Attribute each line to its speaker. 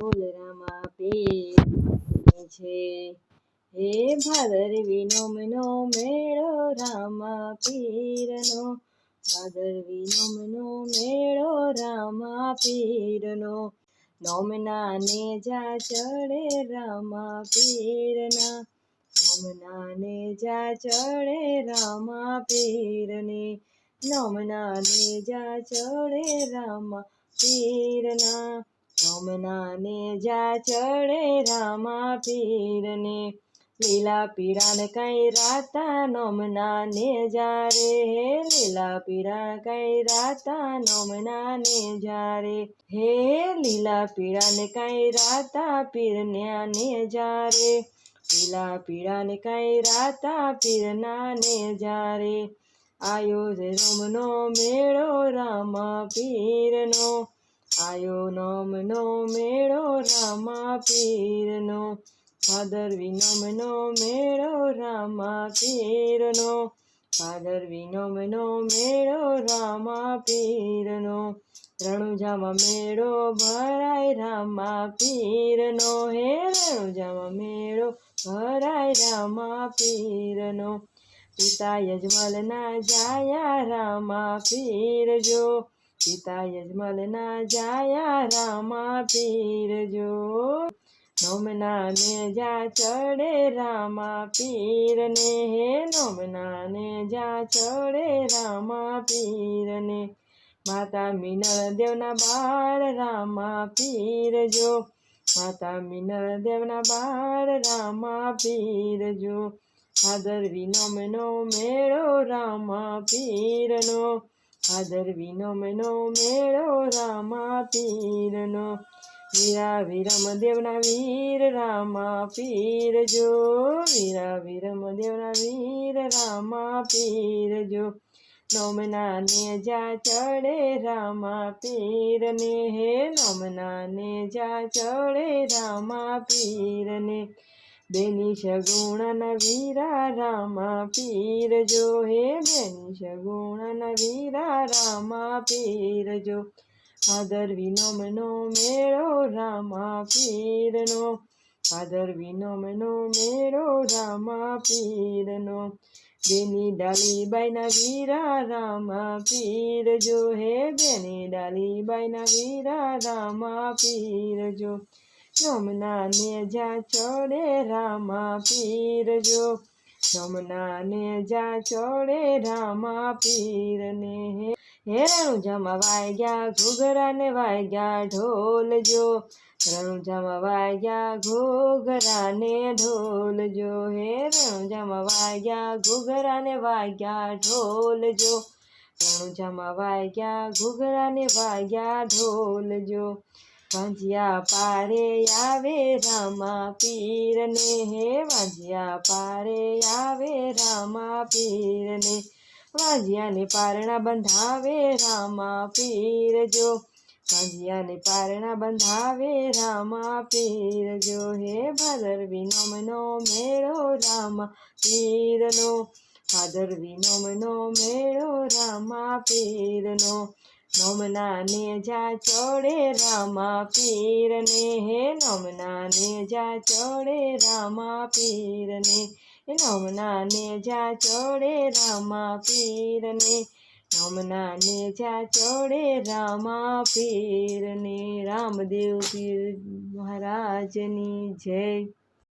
Speaker 1: બોલ રામા પીર છે. હે ભાદરવી નોમનો મેળો, રામા પીરનો. ભાદરવી નોમનો મેળો, રામા પીરનો. નોમના ને જા ચડે, રામા પીરના. નોમના ને જા ચડે, રામા પીરને. નોમના ને જા ચડે, રામા પીરના. નોમના ને જા ચડે રામા પીરને લીલા પીળાને કઈ રાતા નોમના ને જા રે, લીલા પીરા કઈ રાતા નોમના ને જા રે, હે લીલા પીળાને કઈ રાતા પીરન્યા ને જા રે, લીલા પીળાને કઈ રાતા પીરના ને જા રે, આયો રે રોમનો મેળો રામા પીરનો આયો નોમનો મેળો રામા પીરનો ભાદરવી નોમનો મેળો રામા પીરનો ભાદરવી નોમનો મેળો રામા પીરનો રણુજામાં મેળો ભરાય રામા પીરનો હે રણુજામાં મેળો ભરાય રામા પીરનો પિતા યજમલના જાયા રામા પીર પિતા યજમલના જાયા, રામા પીરજો નોમના ને જા ચડે, રામા પીરને હે. નોમના ને જા ચડે, રામા પીરને માતા મિનળ દેવના બાળ, રામા પીરજો માતા મિનળ દેવના બાળ, રામા પીરજો આદર વિનોમનો નોમનો મેળો, રામા પીરનો. ભાદરવી નોમનો મેળો રામા પીરનો વીરા વિરમ દેવના વીર રામા પીર જો વીરા વિરમ દેવના વીર રામા પીર જો નોમના ને જા ચડે રામા પીરને હે નોમના ને જા ચડે રામા પીરને બેની સગુણના વીરા રામા પીર જો. હે બેની સગુણના વીરા રામા પીર જો. ભાદરવી નોમનો મેળો રામા પીરનો. ભાદરવી નોમનો મેળો રામા પીરનો. બેની ડાલી બાઈના વીરા રામા પીર જો. હે બેની ડાલી બાઈના વીરા રામા પીર જો. નોમના ને જા ચડે રામા પીરજો. જો નોમના ને જા ચડે રામા પીરને. હે હે રણુજામાં વાગ્યા ઘૂઘરા ને વાગ્યા ઢોલ જો રણુજામાં વાગ્યા ઘૂઘરા ને ઢોલ જો હે રણુજામાં વાગ્યા ઘૂઘરા ને વાગ્યા ઢોલ જો રણુજામાં વાગ્યા ઘૂઘરા ને વાગ્યા ઢોલ જો વાંજિયા પારે આવે રામા પીરને. હે વાંજિયા પારે આવે રામા પીરને. વાંજિયાને પારણા બંધાવે રામા પીર જો વાંજિયાને પારણા બંધાવે રામા પીર જો હે ભાદરવી નોમનો મેળો રામા પીરનો. ભાદરવી નોમનો મેળો રામા પીરનો. નોમના ને જા ચડે રામા પીરને. હે નોમના ને જા ચડે રામા પીરને. હે નોમના ને જા ચડે રામા પીરને. નોમના ને જા ચડે રામા પીરને. રામદેવ પીર મહારાજની જય.